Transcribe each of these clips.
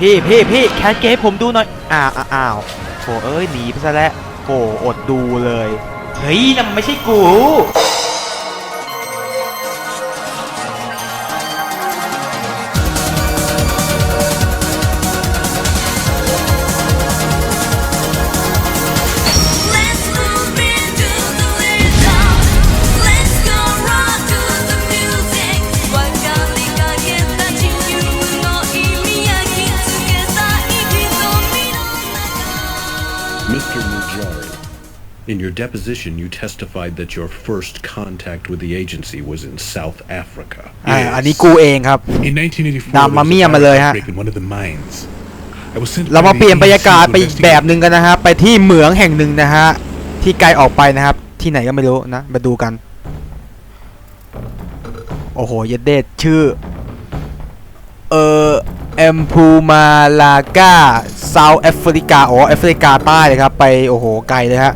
พี่พี่พี่แคสเกมผมดูหน่อยอ้าวอ้าวโถเอ้ยหนีไปซะแล้วโถอดดูเลย เฮ้ยนั่นมันไม่ใช่กู deposition, you testified that your first contact with the agency was in South Africa. อ่าอันนี้กูเองครับ In 1984, นำมาเมียมาเลยฮะ break in one of the mines. I was sent เรามา by เปลี่ยน the บรรยากาศ agency ไป to อีกแบบ investigate. หนึ่งกันนะฮะ ไปที่เหมืองแห่งหนึ่งนะฮะ ที่ไกลออกไปนะครับ ที่ไหนก็ไม่รู้นะ มาดูกัน โอ้โห เยดเดดชื่อ เออเอมพูมาลากาเซาท์แอฟริกา อ๋อ แอฟริกาใต้เลยครับ ไป โอ้โห ไกลเลยฮะ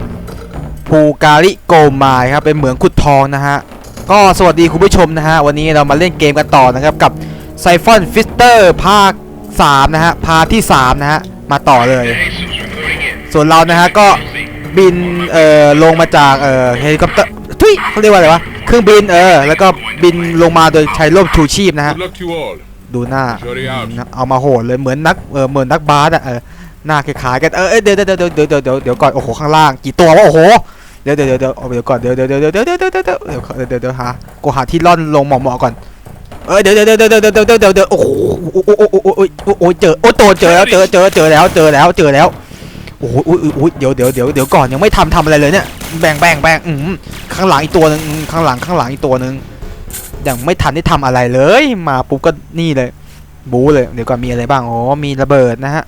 ภูการิโกมายครับเป็นเหมืองขุดทองนะฮะก็สวัสดีคุณผู้ชมนะฮะวันนี้เรามาเล่นเกมกันต่อนะครับกับไซฟอนฟิสเตอร์ภาค3นะฮะพาร์ทที่3นะฮะมาต่อเลย ส่วนเรานะฮะก็บินเอ่อลงมาจากเอ่อเฮลิคอปเตอร์ทุยเขาเรียกว่าอะไรวะเครื่องบินเออแล้วก็บินลงมาโดยใช้ร่มชูชีพนะฮะดูหน้า Jury out อืมเอามาโหดเลยเหมือนนักเออเหมือนนักบาสอะเออหน้าคล้ายๆกันเออเดี๋ยวเดี๋ยวเดี๋ยวเดี๋ยวเดี๋ยวก่อนโอ้โหข้างล่างกี่ตัววะโอ้โห เดี๋ยวเดี๋ยวเดี๋ยวเดี๋ยวก่อนเดี๋ยวเดี๋ยวเดี๋ยวเดี๋ยวเดี๋ยวเดี๋ยวเดี๋ยวเดี๋ยวเดี๋ยวเดี๋ยวเดี๋ยวเดี๋ยวหากูหาที่ร่อนลงหมาะๆก่อนเออเดี๋ยวเดี๋ยวเดี๋ยวเดี๋ยวเดี๋ยวเดี๋ยวเดี๋ยวเดี๋ยวโอ้โหโอ้โหโอ้โหโอ้โหโอ้เจอโอ้โตเจอแล้วเจอเจอเจอแล้วเจอแล้วเจอแล้วโอ้โหอุ้ยอุ้ยเดี๋ยวเดี๋ยวเดี๋ยวเดี๋ยวก่อนยังไม่ทำทำอะไรเลยเนี่ยแบ่งแบ่งแบ่งอืมข้างหลังอีกตัวหนึงข้างหลังข้างหลังอีกตัวหนึงยังไม่ทันได้ทำอะไรเลย มาปุ๊บก็นี่เลย บู๊เลยเดี๋ยวก่อนมีอะไรบ้างอ๋อมีระเบิดนะฮะ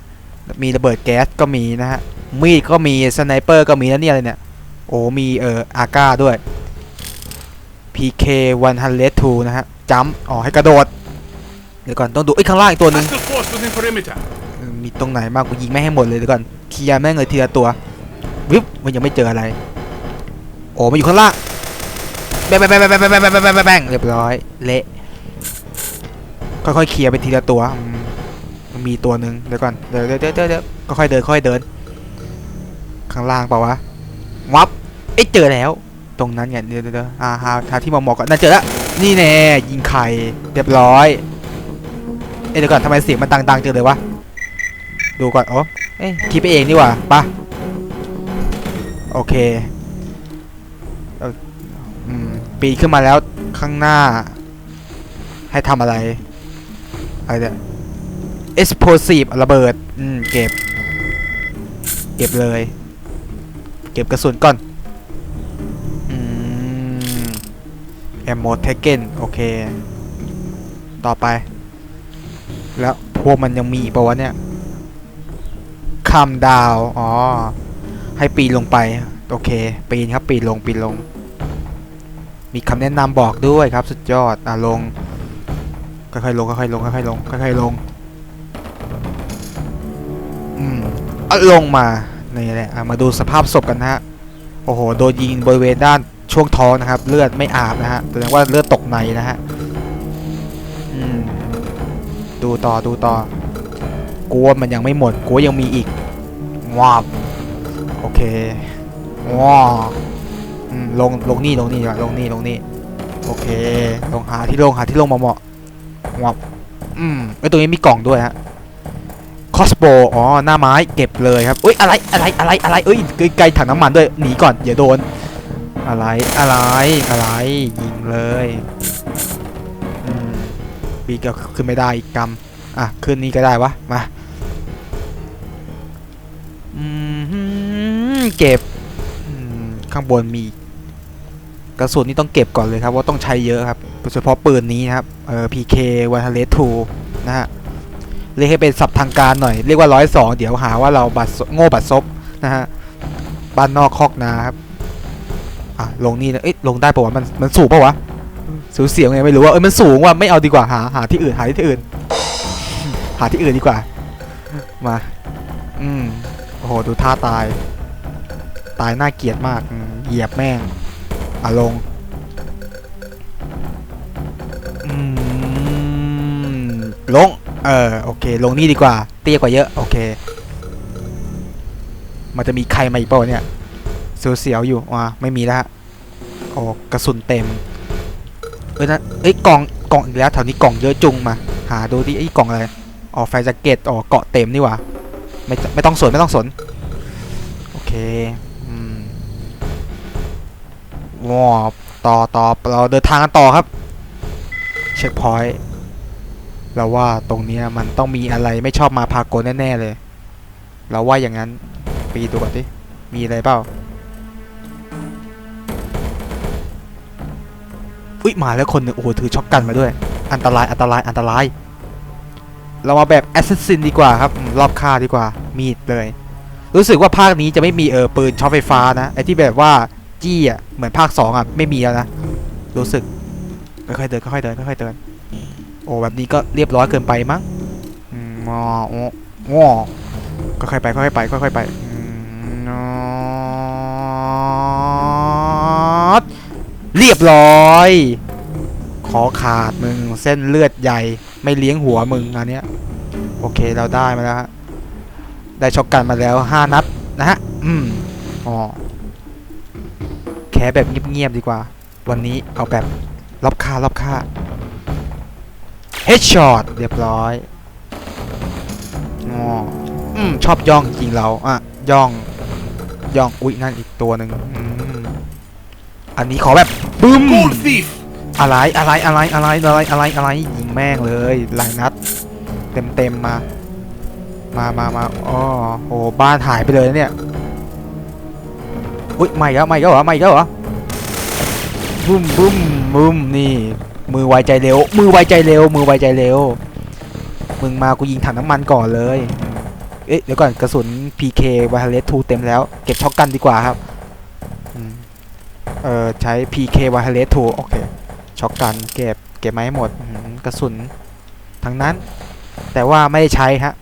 มีระเบิดแก๊สก็มีนะฮะมีดก็มีสไนเปอร์ก็มีแล้วเนี่ยอะไรเนี่ย โอ้มีเอ่ออาก้าด้วย PK 102นะฮะจัมป์อ๋อให้กระโดด เดี๋ยวก่อนต้องดูไอ้ข้างล่างอีกตัวหนึงมีตรงไหนบ้างกูยิงไม่ให้หมดเลยเดี๋ยวก่อนเคลียร์แม่งเลยทีละตัววิบมันยังไม่เจออะไร โอ้มาอยู่ข้างล่างแบงแบงแบงแบงแบงแบงแบงแบงแบงแบงเรียบร้อยเละค่อยๆเคลียร์ไปทีละตัวมันมีตัวหนึ่งเดี๋ยวก่อนเดี๋ยวเดี๋ยวเดี๋ยวเดี๋ยวเดี๋ยวค่อยๆเดินค่อยๆเดิน ข้างล่างเปล่าวะ วับเอ้เจอแล้ว ตรงนั้นไงเดี๋ยเดี๋ยวเดี๋ยวอ่าหาหาที่เหมาะๆก่อนน่าเจอแล้วนี่แน่ยิงไข่เรียบร้อยเอ้ยเดี๋ยวก่อนทำไมเสียงมันดังๆจังเลยวะดูก่อนอ๋อเอ้ยคิดไปเองนี่ว่าปะโอเคเออืมปีนขึ้นมาแล้วข้างหน้า ให้ทำอะไรอะไรเนี่ย explosive ระเบิด อืม เก็บ เก็บเลย เก็บกระสุนก่อนอืม ammo taken โอเค ต่อไป แล้วพวกมันยังมีอีกปะวะเนี่ยคำดาว อ๋อ ให้ปีนลงไป โอเค ปีนครับปีนลงปีนลง มีคำแนะนำบอกด้วยครับ สุดยอด อะลง ค่อยๆลงค่อยๆลงค่อยๆลงค่อยๆลง อืมเอาลงมา นี่แหละมาดูสภาพศพกันนะฮะโอ้โหโดนยิงบริเวณด้านช่วงท้องนะครับ เลือดไม่อาบนะฮะแสดงว่าเลือดตกในนะฮะดูต่อดูต่อกูว่ามันยังไม่หมดกูว่ายังมีอีกว้าวโอเคว้าวอืมลงลงนี่ลงนี่กว่าลงนี่ลงนี่โอเคลงหาที่ลงหาที่ลงเหมาะๆว้าวอืมไอตรงนี้มีกล่องด้วยฮะ อสโบอ๋อหน้าไม้เก็บเลยครับเอ้ยอะไรอะไรอะไรอะไรเอ้ยไกลๆถังน้ำมันด้วยหนีก่อนอย่าโดน อะไรอะไรอะไรยิงเลยอืมปีก็ขึ้นไม่ได้อีกกำอะขึ้นนี้ก็ได้วะมาอืมเก็บข้างบนมีกระสุนนี่ต้องเก็บก่อนเลยครับว่าต้องใช้เยอะครับโดยเฉพาะปืนนี้นะครับเอ่อ PK วันทเลทูนะฮะ เรียกให้เป็นศัพท์ทางการหน่อย เรียกว่าร้อยสองเดี๋ยวหาว่าเราบัตรโง่บัตรซบนะฮะบ้านนอกคอกนาครับอะลงนี่นะเอ้ยลงได้ปะวะมันมันสูงปะวะสูงเสียงไงไม่รู้ว่าเอ้ยมันสูงว่ะไม่เอาดีกว่าหาหาที่อื่นหาที่อื่น หาที่อื่นดีกว่า มาอืมโอ้โหดูท่าตาย ตายน่าเกลียดมากเหยียบแม่งอะลงอืมลง เออโอเค ลงนี่ดีกว่า เตี้ยกว่าเยอะ โอเค มันจะมีใครมาอีกเปล่าวเนี่ยเสียวๆอยู่ว่ะไม่มีแล้วฮะโอ้กระสุนเต็มเอ้ยนะเอ้ยกล่องกล่องอีกแล้วแถวนี้กล่องเยอะจุงมา หาดูดิไอ้กล่องอะไรอ๋อไฟแจ็คเก็ตอ๋อเกาะเต็มนี่หว่าไม่ไม่ต้องสนไม่ต้องสนโอเคอืมว้าต่อต่อเราเดินทางกันต่อครับ เช็คพอยต์ เราว่าตรงเนี้ยมันต้องมีอะไรไม่ชอบมาพากลแน่ ๆ เลย เราว่าอย่างนั้นไปดูก่อนดิมีอะไรเปล่าอุ้ยมาแล้วคนหนึ่งโอ้โหถือช็อกกันมาด้วย อันตรายอันตรายอันตราย เรามาแบบแอสซัสซินดีกว่าครับรอบค่าดีกว่า มีดเลย รู้สึกว่าภาคนี้จะไม่มีเออปืนช็อตไฟฟ้านะไอที่แบบว่าจี้อะเหมือนภาคสองอะไม่มีแล้วนะรู้สึกค่อยๆเดินค่อยๆเดินค่อยๆเดิน โอ้แบบนี้ก็เรียบร้อยเกินไปมั้งอืมงอโอ้งอค่อยไปค่อยไปค่อยๆไปอืมงอเรียบร้อย ขอขาดมึงเส้นเลือดใหญ่ ไม่เลี้ยงหัวมึงอันเนี้ย โอเคเราได้มาแล้วฮะได้ช็อกกันมาแล้วห้านัดนะฮะ อืมอ๋อแค่แบบเงียบๆดีกว่า วันนี้เอาแบบรอบค่ารอบค่า เฮดช็อตเรียบร้อยอ๋ออืมชอบย่องจริงเราอะย่อง ย่องอุ๊ยนั่นอีกตัวหนึ่งอืมอันนี้ขอแบบบึ้ม Gold thief! อะไรอะไรอะไรอะไรอะไรอะไรอะไรยิงแม่งเลยหลายนัด เต็มเต็มๆมา มามามาอ๋อโอ้บ้านหายไปเลยนะเนี่ยอุ๊ยไม่แล้วไม่แล้วเหรอไม่แล้วเหรอบึ้มบึ้มบึ้มนี่ มือไวใจเร็ว มือไวใจเร็ว มือไวใจเร็ว มึงมากูยิงถังน้ำมันก่อนเลย เอ๊ะเดี๋ยวก่อนกระสุน PK Wireless 2เต็มแล้ว เก็บช็อกกันดีกว่าครับเออใช้ PK Wireless 2โอเคช็อกกันเก็บเก็บไม้หมดกระสุนทั้งนั้น แต่ว่าไม่ได้ใช้ฮะ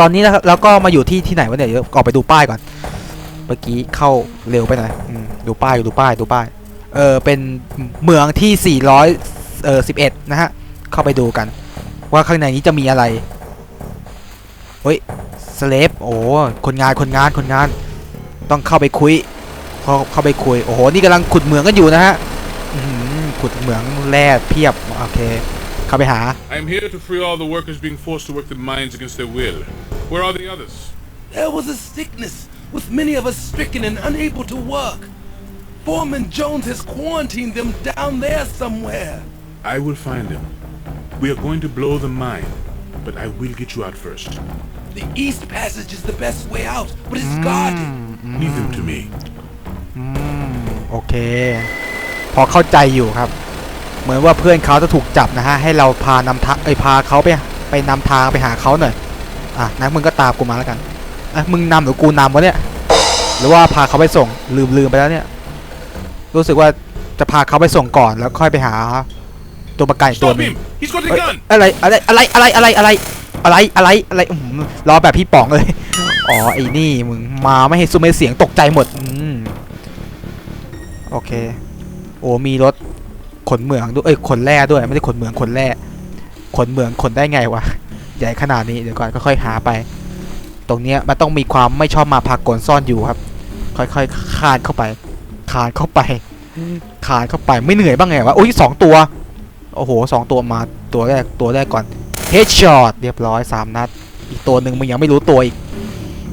ตอนนี้นะครับแล้วก็มาอยู่ที่ที่ไหนวะเนี่ยเดี๋ยวออกไปดูป้ายก่อน เมื่อกี้เข้าเร็วไปหน่อยอดูป้ายดูป้ายดูป้าย เออเป็นเมืองที่ 400เออ11 นะฮะ เข้าไปดูกัน ว่าข้างในนี้จะมีอะไรเฮ้ยสเลฟโอ้คนงานคนงานคนงาน ต้องเข้าไปคุยเข้าเข้าไปคุย โอ้โห นี่กำลังขุดเหมืองกันอยู่นะฮะอื้อหือขุดเหมืองแร่เพียบ โอเค เข้าไปหา I am here to free all the workers being forced to work the mines against their will. Where are the others? There was a sickness, with many of us stricken and unable to work. Foreman Jones has quarantined them down there somewhere. I will find them. We are going to blow the mine, but I will get you out first. The east passage is the best way out, but it's guarded. Leave them to me. อืมโอเค พอเข้าใจอยู่ครับ เหมือนว่าเพื่อนเขาจะถูกจับนะฮะ ให้เราพานำทางเอ้ยพาเขาไปไปนำทางไปหาเขาหน่อย อะนั้นมึงก็ตามกูมาแล้วกันอะมึงนำหรือกูนำวะเนี่ย หรือว่าพาเขาไปส่งลืมลืมไปแล้วเนี่ย รู้สึกว่าจะพาเขาไปส่งก่อนแล้วค่อยไปหาตัวประกันอีกตัว Stop หนึง him! He's got a เอ้ย gun! อะไรอะไรอะไรอะไรอะไรอะไรอะไรอะไรอะไรอื้อหือรอแบบพี่ป๋องเลย อ๋อไอ้นี่มึงมาไม่ให้ซุ้มไม่เสียงตกใจหมดอืมโอเค โอ้มีรถขนเหมืองด้วยเอ้ยขนแร่ด้วยไม่ได้ขนเหมืองขนแร่ขนเหมืองขนได้ไงวะใหญ่ขนาดนี้เดี๋ยวก่อนค่อยๆหาไป ตรงเนี้ยมันต้องมีความไม่ชอบมาพากลซ่อนอยู่ครับ ค่อยๆคานเข้าไป คานเข้าไปคานเข้าไปไม่เหนื่อยบ้างไงวะโอ้ยสองตัว โอ้โหสองตัวมาตัวแรกตัวแรกก่อนเฮดช็อตเรียบร้อยสามนัด อีกตัวหนึ่งมึงยังไม่รู้ตัวอีก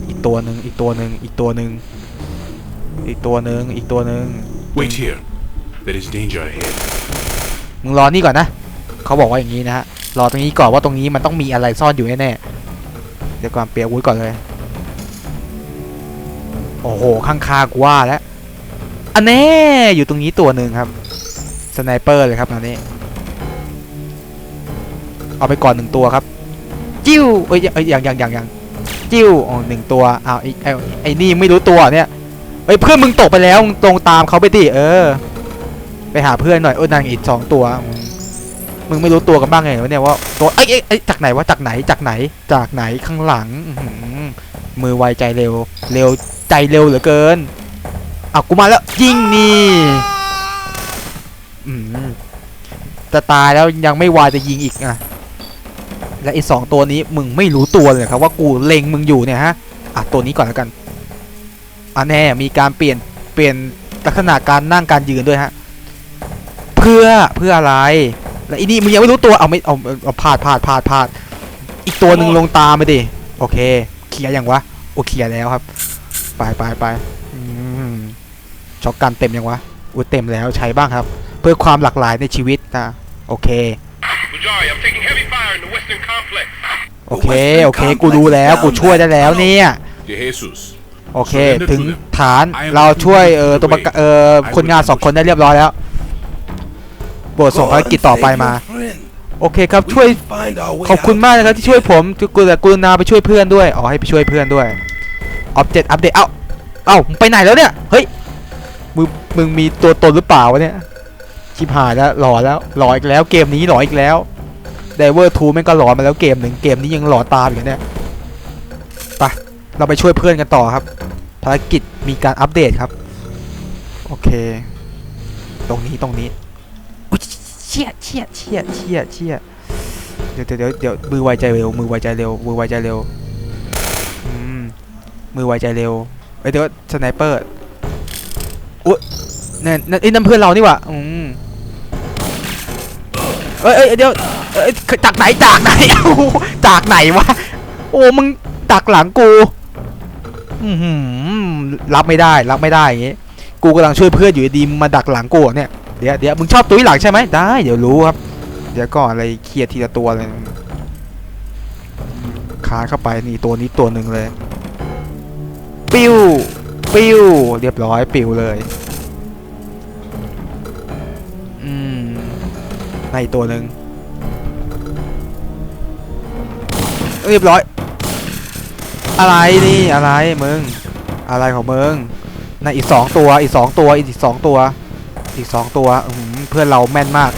อีกตัวหนึ่งอีกตัวหนึ่งอีกตัวหนึ่งอีกตัวหนึ่งอีกตัวหนึ่ง Wait here. There is danger ahead. มึงรอนี่ก่อนนะเขาบอกว่าอย่างนี้นะฮะรอตรงนี้ก่อนว่าตรงนี้มันต้องมีอะไรซ่อนอยู่แน่ๆเดี๋ยวก่อนเปียกวุ้ยก่อนเลยโอ้โหข้างคากูว่าแล้ว อันแน่อยู่ตรงนี้ตัวหนึ่งครับสไนเปอร์เลยครับอันนี้ เอาไปก่อนหนึ่งตัวครับ จิ้วเอ้ยเอ้ยยังอยังอยังอยังจิ้วอ๋อหนึ่งตัวอ้าวไอ้ไอ้ไอ้นี่ไม่รู้ตัวเนี่ยเอ้ยเพื่อนมึงตกไปแล้วมึงตรงตามเขาไปดิเออ ไปหาเพื่อนหน่อยเออนางอีกสองตัวมึงไม่รู้ตัวกันบ้างไงวะเนี่ยว่าตัวเอ้ยเอ้ยเอ้จากไหนวะจากไหนจากไหนจากไหนข้างหลังมือไวใจเร็ว เร็วใจเร็วเหลือเกิน เอากูมาแล้วยิงนี่อืมจะตายแล้วยังไม่วายจะยิงอีกอะและไอ้สองตัวนี้มึงไม่รู้ตัวเลยครับว่ากูเล็งมึงอยู่เนี่ยฮะอะตัวนี้ก่อนแล้วกันอะแน่มีการเปลี่ยนเปลี่ยนลักษณะการนั่งการยืนด้วยฮะเพื่อเพื่ออะไรแล้วอีนี่มึงยังไม่รู้ตัวเอาไม่เอาเอาพลาดพลาดพลาดพลาดอีกตัวหนึ่งลงตามไปดิโอเคเคลียร์ยังวะโอเคลียร์แล้วครับ ไปไปไป ช็อกกันเต็มยังวะอุ้ยเต็มแล้วใช้บ้างครับ เพื่อความหลากหลายในชีวิตนะโอเค Mujari, I'm taking heavy fire in the western complex. โอเคโอเคกูรู้แล้วกูช่วยได้แล้วเนี่ย De Jesus. โอเคถึงฐานเราช่วยเออตัวประกันเออคนงานสองคนได้เรียบร้อยแล้วโปรดส่งภารกิจต่อไปมา โอเคครับช่วยขอบคุณมากนะครับที่ช่วยผมกูแต่กรุณาไปช่วยเพื่อนด้วยอ๋อให้ไปช่วยเพื่อนด้วยออบเจกต์อัปเดตเอ้าเอ้ามึงไปไหนแล้วเนี่ยเฮ้ย มึงมีตัวตนหรือเปล่าวะเนี่ยชิบหายแล้วหลอแล้วหลออีกแล้วเกมนี้หลออีกแล้วไดเวอร์ทูแม่งก็หลอมาแล้วเกมหนึ่งเกมนี้ยังหลอตามอยู่เนี่ยไปเราไปช่วยเพื่อนกันต่อครับ ภารกิจมีการอัปเดตครับ โอเค ตรงนี้ตรงนี้อุ๊ยเชี่ยเชี่ยเชี่ยเชี่ยเชี่ยเดี๋ยวเดี๋ยวเดี๋ยวมือไวใจเร็วมือไวใจเร็วมือไวใจเร็วมือไวใจเร็วเอ้ยเดี๋ยวสไนเปอร์ อุ๊ยนั่นนั่นไอ้นั่นเพื่อนเรานี่หว่าอืมเอ้ยเอ้ยเดี๋ยวเอ้ยจากไหนจากไหนเอ้จากไหนวะโอ้มึงดักหลังกูอือรับไม่ได้รับไม่ได้อย่างงี้กูกำลังช่วยเพื่อนอยู่ดีมาดักหลังกูเนี่ยเดี๋ยวเดี๋ยวมึงชอบตุ้ยหลังใช่ไหมได้ เดี๋ยวรู้ครับ เดี๋ยวก่อนอะไรเคลียร์ทีละตัวเลยคานเข้าไปนี่ตัวนี้ตัวหนึ่งเลยปิ้ว ปิ้ว เรียบร้อยปิ้วเลยอืมในตัวหนึ่งเรียบร้อย อะไรนี่อะไรมึง อะไรของมึงในอีกสองตัวอีกสองตัวอีกสองตัว อีกสองตัวเพื่อนเราแม่นมาก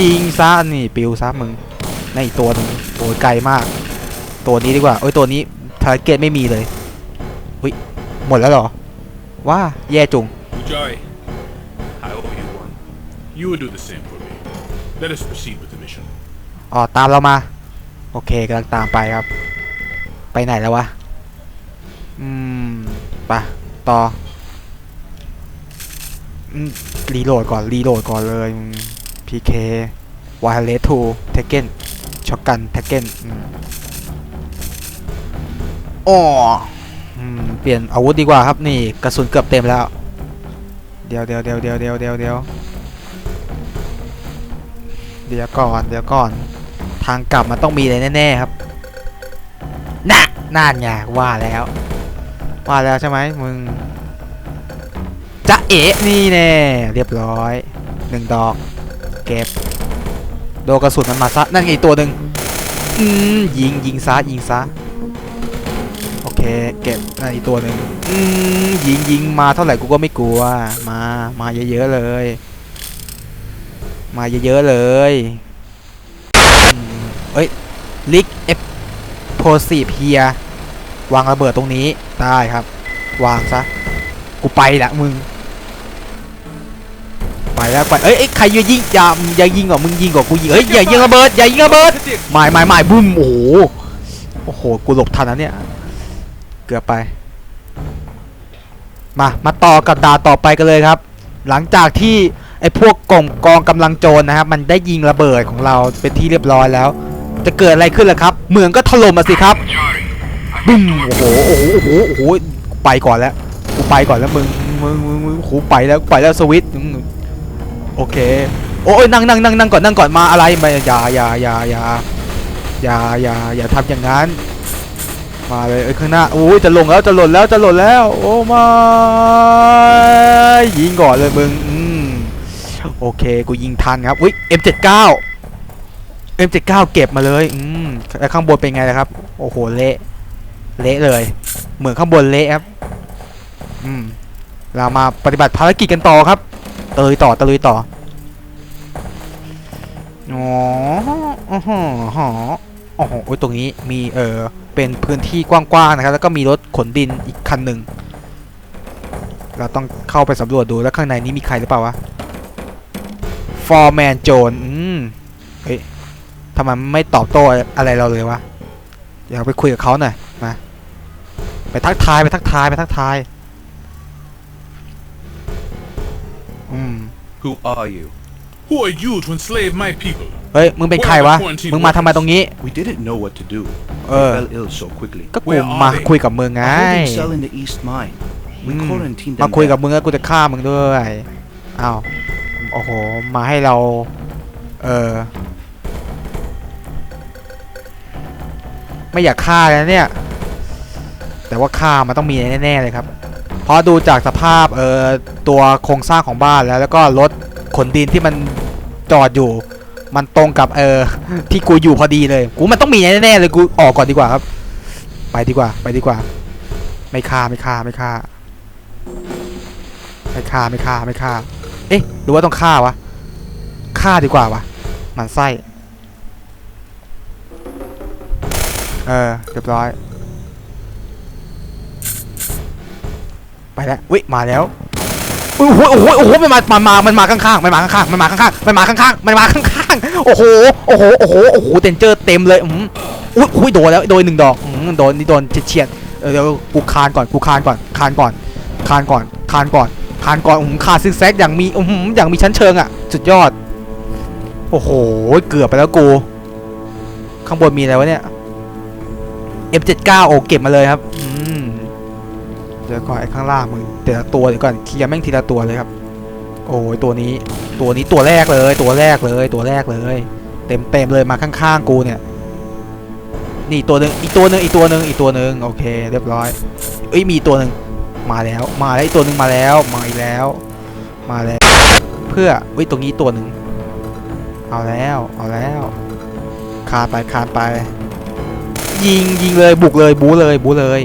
ยิงซะนี่ปิวซะมึงในอีกตัวหนึ่งโอ้ยไกลมาก ตัวนี้ดีกว่าโอ้ยตัวนี้ทาร์เก็ตไม่มีเลย อุ้ยหมดแล้วเหรอว้าแย่จุง Mujari, I owe you one. You will do the same for me. Let us proceed with the mission. อ๋อตามเรามา โอเคกำลังตามไปครับ ไปไหนแล้ววะ อืมไปต่ออืมรีโหลดก่อน รีโหลดก่อนเลยพีเควายเลสทูเทเกนช็อกกันเทเกนอ๋ออืม เปลี่ยนอาวุธดีกว่าครับนี่กระสุนเกือบเต็มแล้ว เดี๋ยวเดี๋ยวเดี๋ยวเดี๋ยวเดี๋ยวเดี๋ยวเดี๋ยวเดี๋ยวก่อนเดี๋ยวก่อน ทางกลับมันต้องมีอะไรแน่ๆครับน่ะน่านไงว่าแล้ว ว่าแล้วใช่ไหมมึงจะเอ๋นี่แน่เรียบร้อยหนึ่งดอก เก็บโดกระสุนมันมาซะนั่นไงอีกตัวหนึ่งอืมยิงยิงซะยิงซะ เค เก็บนั่นอีกตัวหนึ่งยิงยิงมาเท่าไหร่กูก็ไม่กลัว มา มาเยอะๆเลย มาเยอะๆเลยเอ้ย ลิกเอฟโพซีเพียวางระเบิดตรงนี้ ได้ครับ วางซะ กูไปละมึง ไปแล้วไป เอ้ยใครอย่ายิงอย่าอย่ายิงกว่ามึงยิงกว่ากูยิงเอ้ยอย่ายิงระเบิดอย่ายิงระเบิดไม่ไม่ไม่บุ้มโอ้โหโอ้โห กูหลบทันนะเนี่ย เกือบไป มา มาต่อกับดาต่อไปกันเลยครับ หลังจากที่ไอ้พวกกองกองกำลังโจรนะครับ มันได้ยิงระเบิดของเราเป็นที่เรียบร้อยแล้ว จะเกิดอะไรขึ้นล่ะครับ เมืองก็ถล่มมาสิครับบึ้มโอ้โหโอ้โหโอ้โหโอ้โหไปก่อนแล้วกูไปก่อนแล้วมึงมึงมึงมึงโอ้โหไปแล้วไปแล้วสวิตโอเคโอ้ยนั่งนั่งนั่งนั่งก่อนนั่งก่อนมาอะไรมาอย่าอย่าอย่าอย่าอย่าอย่าอย่าทำอย่างนั้น มาเลยเอ้ยข้างหน้าโอ้ยจะลงแล้วจะหล่นแล้วจะหล่นแล้ว โอ้มายิงก่อนเลยมึงอืมโอเคกูยิงทันครับอุ้ย M79 M79 เก็บมาเลยอืมแล้วข้างบนเป็นไงล่ะครับ โอ้โหเละเละเลย เหมือนข้างบนเละครับอืมเรามาปฏิบัติภารกิจกันต่อครับตะลุยต่อตะลุยต่ออ๋ออ๋ออ๋ออ๋อโอ้ยตรงนี้มีเออ เป็นพื้นที่กว้างๆนะครับ แล้วก็มีรถขนดินอีกคันหนึ่ง เราต้องเข้าไปสำรวจดูแล้วข้างในนี้มีใครหรือเปล่าวะฟอร์แมนโจนอืมเฮ้ยทำไมไม่ตอบโต้อะไรเราเลยวะเดี๋ยวไปคุยกับเขาหน่อยมาไปทักทายไปทักทายไปทักทายอืม Who are you? Who are you to enslave my people? เฮ้ย มึงเป็นใครวะ มึงมาทำไมตรงนี้ We didn't know what to do. Uh. we fell ill so quickly. ก็กู Where are มา they? คุยกับมึงไง A holding cell in the east mine. We อืม quarantined มา them คุยกับ there. มึงแล้วกูจะฆ่ามึงด้วยอ้าวโอ้โห มาให้เรา เออ ไม่อยากฆ่าแล้วเนี่ย แต่ว่าฆ่ามันต้องมีแน่ๆเลยครับ เพราะดูจากสภาพเออตัวโครงสร้างของบ้านแล้ว แล้วก็รถ ขนดินที่มันจอดอยู่ มันตรงกับเออที่กูอยู่พอดีเลย กูมันต้องมีแน่ๆเลยกูออกก่อนดีกว่าครับ ไปดีกว่า ไปดีกว่า ไม่ฆ่าไม่ฆ่าไม่ฆ่าไม่ฆ่าไม่ฆ่าไม่ฆ่า เอ๊ะหรือว่าต้องฆ่าวะฆ่าดีกว่าวะมันไส้เออเรียบร้อย ไปแล้ววิมาแล้ว โอ้โหโอ้โหโอ้โหมันมามันมามันมาข้างๆมันมาข้างๆมันมาข้างๆมันมาข้างๆมันมาข้างๆโอ้โหโอ้โหโอ้โหโอ้โหเต็นเจอร์เต็มเลยอืมอุ้ยอุ้ยโดนแล้วโดนหนึ่งดอกอืมโดนนี่โดนเฉียดเออเดี๋ยวกูคานก่อนกูคานก่อนคานก่อนคานก่อนคานก่อนคานก่อนอืมคานซิกแซกอย่างมีอืมอย่างมีชั้นเชิงอะสุดยอด โอ้โหเกือบไปแล้วกู ข้างบนมีอะไรวะเนี่ย M79 โอ้เก็บมาเลยครับอื เดี๋ยวก่อนไอ้ข้างล่างมึงแต่ละตัวเดี๋ยวก่อนเคลียร์แม่งทีละตัวเลยครับ โอ้ยตัวนี้ตัวนี้ตัวแรกเลย ตัวแรกเลย ตัวแรกเลย เต็มเต็มเลยมาข้างๆกูเนี่ย นี่ตัวหนึ่งอีกตัวหนึ่งอีกตัวหนึ่งอีกตัวหนึ่งโอเค เรียบร้อยเอ้ยมีตัวหนึ่งมาแล้ว มาแล้วอีกตัวหนึ่งมาแล้วมาอีกแล้ว มาแล้ว เพื่อเฮ้ยตรงนี้ตัวหนึ่งเอาแล้วเอาแล้วคานไปคานไป ยิงยิงเลยบุกเลยบูเลยบูเลย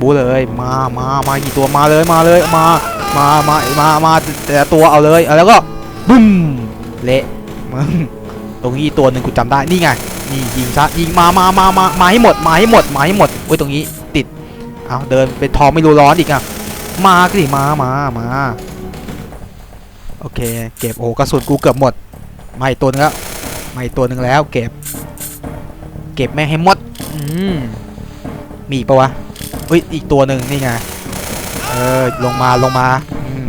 บูเลยมามามากี่ตัวมาเลยมาเลยมามามามามาแต่ละตัวเอาเลยเอาแล้วก็บึ้มเละมึงตรงนี้ตัวหนึ่งกูจำได้นี่ไงนี่ยิงซะยิงมามามามามาให้หมดมาให้หมดมาให้หมดเว้ยตรงนี้ติดเอาเดินเป็นทองไม่รู้ร้อนอีกอะมาสิมามามาโอเค เก็บโอ้กระสุนกูเกือบหมดมาอีกตัวหนึงแล้วมาอีกตัวหนึงแล้ว เก็บ เก็บแม่งให้หมดอืมมีอีกปะวะ เฮ้ยอีกตัวหนึ่งนี่ไงเออลงมาลงมาอืม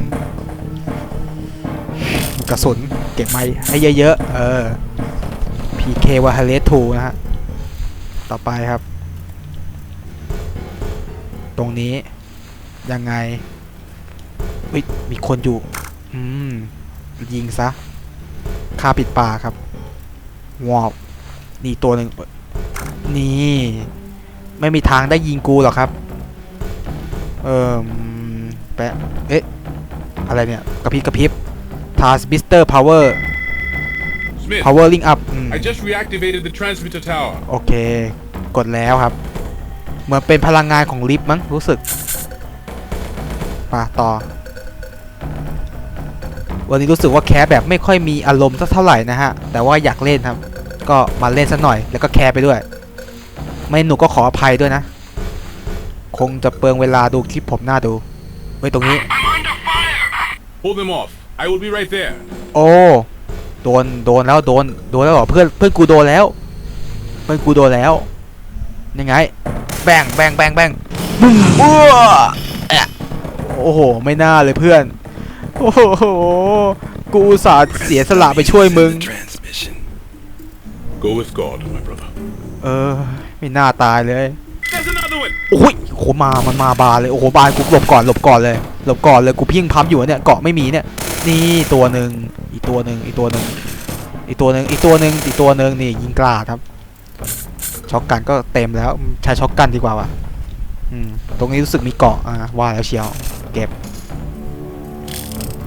กระสุนเก็บมาให้เยอะๆเออ PK วาฮาเลสทูนะฮะต่อไปครับ ตรงนี้ยังไงเฮ้ยมีคนอยู่ อืม ยิงซะฆ่าปิดปากครับวอบนี่ตัวหนึ่งนี่ ไม่มีทางได้ยิงกูหรอกครับ เอ่อแปะเอ๊ะ อะไรเนี่ย กระพริบกระพริบ Task Mister Power Smith, Powering up อืม I just reactivated the transmitter tower. โอเค กดแล้วครับ เหมือนเป็นพลังงานของลิฟต์มั้งรู้สึกมาต่อ วันนี้รู้สึกว่าแคร์แบบไม่ค่อยมีอารมณ์สักเท่าไหร่นะฮะ แต่ว่าอยากเล่นครับ ก็มาเล่นสักหน่อยแล้วก็แคร์ไปด้วย ไม่หนูก็ขออภัยด้วยนะ คงจะเปลืองเวลาดูคลิปผมหน้าดูไว้ยตรงนี้ I'm under fire! Hold them off. I will be right there. โอ้โดนโดนแล้วโดนโดนแล้วเหรอเพื่อนเพื่อนกูโดนแล้ว เพื่อนกูโดนแล้วยังไง แบ่งแบ่งแบ่งแบ่งบึ้มอ้วแอะโอ้โห ไม่น่าเลยเพื่อน โอ้โห กูอุตสาห์เสียสละไปช่วยมึง Transmission. Go with God, my brother. เออ ไม่น่าตายเลย There's another one! โอ้ย โหมามันมาบานเลยโอ้โหบานกูหลบก่อนหลบก่อนเลยหลบก่อนเลยกูเพียงพับอยู่เนี่ยเกาะไม่มีเนี่ย นี่ตัวหนึ่งอีกตัวหนึ่งอีกตัวหนึ่งอีกตัวหนึ่งอีกตัวหนึ่งอีกตัวหนึ่งนี่ยิงกลาดครับช็อกกันก็เต็มแล้วใช้ช็อกกันดีกว่าว่ะอืมตรงนี้รู้สึกมีเกาะอ่าว่าแล้วเชียว เก็บ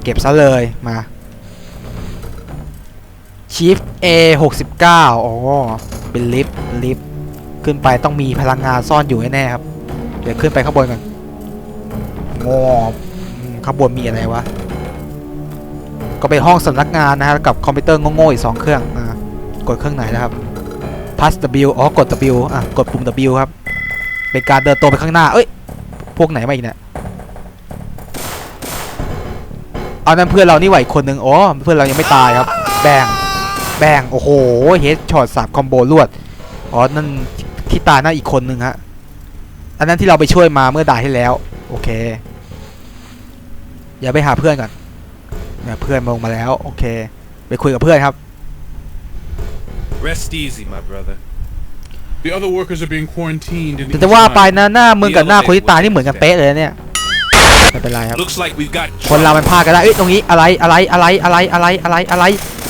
เก็บซะเลยมา Shift A 69อ๋อเป็นลิฟต์ลิฟต์ขึ้นไปต้องมีพลังงานซ่อนอยู่แน่ครับ เดี๋ยวขึ้นไปข้างบนก่อนงอบข้างบนมีอะไรวะ ก็เป็นห้องสำนักงานนะฮะกับคอมพิวเตอร์โง่ๆอีกสองเครื่องอ่ากดเครื่องไหนนะครับ Plus W อ๋อกด W อะกดปุ่ม W ครับ เป็นการเดินตัวไปข้างหน้า เอ้ย พวกไหนมาอีกเนี่ยเอานั่นเพื่อนเรานี่ไหวคนหนึ่งอ๋อเพื่อนเรายังไม่ตายครับ แบงแบงโอ้โห เฮดช็อตสามคอมโบรวด อ๋อ นั่นที่ตายน่าอีกคนหนึ่งฮะ อันนั้นที่เราไปช่วยมาเมื่อด่ายที่แล้ว โอเค อย่าไปหาเพื่อนก่อนเนี่ยเพื่อนลงมาแล้ว โอเค ไปคุยกับเพื่อนครับ Rest easy, my brother. The other workers are being quarantined in the แต่จะว่าไป East นะหน้ามึงกับหน้าคนที่ตายนี่เหมืมือนกันเป๊ะเลยนะเนี่ยไม่เป็นไรครับ Mine. Looks like we've got คนเรามันพลาดกันได้เอ้ยตรงนี้อะไรอะไรอะไรอะไรอะไรอะไรอะไร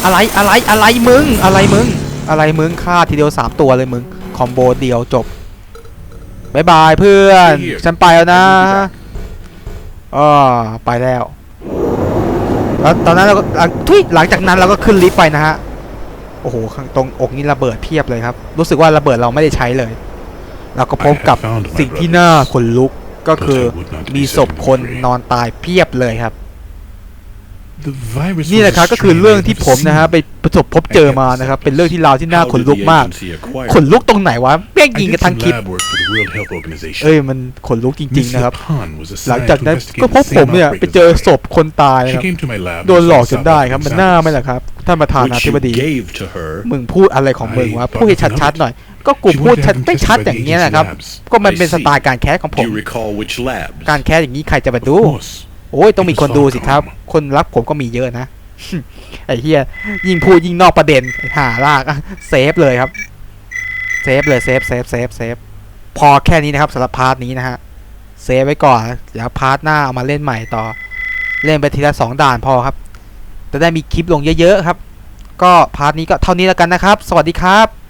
อะไรอะไรอะไรมึงอะไรมึง อะไรมึงฆ่าทีเดียวสามตัวเลยมึงคอมโบเดียวจบ บายบายเพื่อน ฉันไปแล้วนะอ๋อไปแล้วแล้วตอนนั้นเราก็หลังทุยหลังจากนั้นเราก็ขึ้นลิฟต์ไปนะฮะ โอ้โหข้างตรงอกนี่ระเบิดเพียบเลยครับ รู้สึกว่าระเบิดเราไม่ได้ใช้เลย เราก็พบกับสิ่งที่น่าขนลุกก็คือมีศพคนนอนตายเพียบเลยครับ The virus นี่ was แหละ a ครับก็คือ strain เรื่อง I've ที่ never ผมนะฮะ seen. ไปประสบพบเจอมานะครับ เป็นเรื่องที่ราวที่น่า How ขน did ลุก the มาก agency acquire ขนลุกตรงไหนวะเปี้ยง I ยิง did กันทั้ง some คลิป lab work for the World Health Organization. เอ้ยมันขนลุกจริงๆ Miss นะครับ Lapan was หลัง assigned จาก to นั้น investigate ก็พบ the ผม same เนี่ย outbreak ไป as เจอ I. ศพคนตายนะ She ครับ came to my lab โดน with หล some อกจนได้ครับ South มันหน้าไหม่ African ล่ะครับท่านประธานา which ธิบ you ดี gave to her มึงพูดอะไรของมึงวะ I พูดให้ thought ชัด you ๆหน่อยก็กู She พูด wanted to ชัด have ไม่ them ชัด tested อ by ย่างเงี้ย agency นะครับ labs. ก็มันเป็น I ส see. ไตล์การแคสของผ Do ม you recall which labs? การแคสอย่างนี้ใครจะมา Of ดู course. โอ้ยต้องมีคนดูสิครับ คนรักผมก็มีเยอะนะ ไอ้เฮียยิ่งพูดยิ่งนอกประเด็นหาลากเซฟเลยครับ เซฟเลยเซฟเซฟเซฟเซฟพอแค่นี้นะครับสำหรับพาร์ทนี้นะฮะเซฟไว้ก่อนเดี๋ยวพาร์ทหน้าเอามาเล่นใหม่ต่อ เล่นไปทีละสองด่านพอครับจะได้มีคลิปลงเยอะๆครับ ก็พาร์ทนี้ก็เท่านี้แล้วกันนะครับ สวัสดีครับ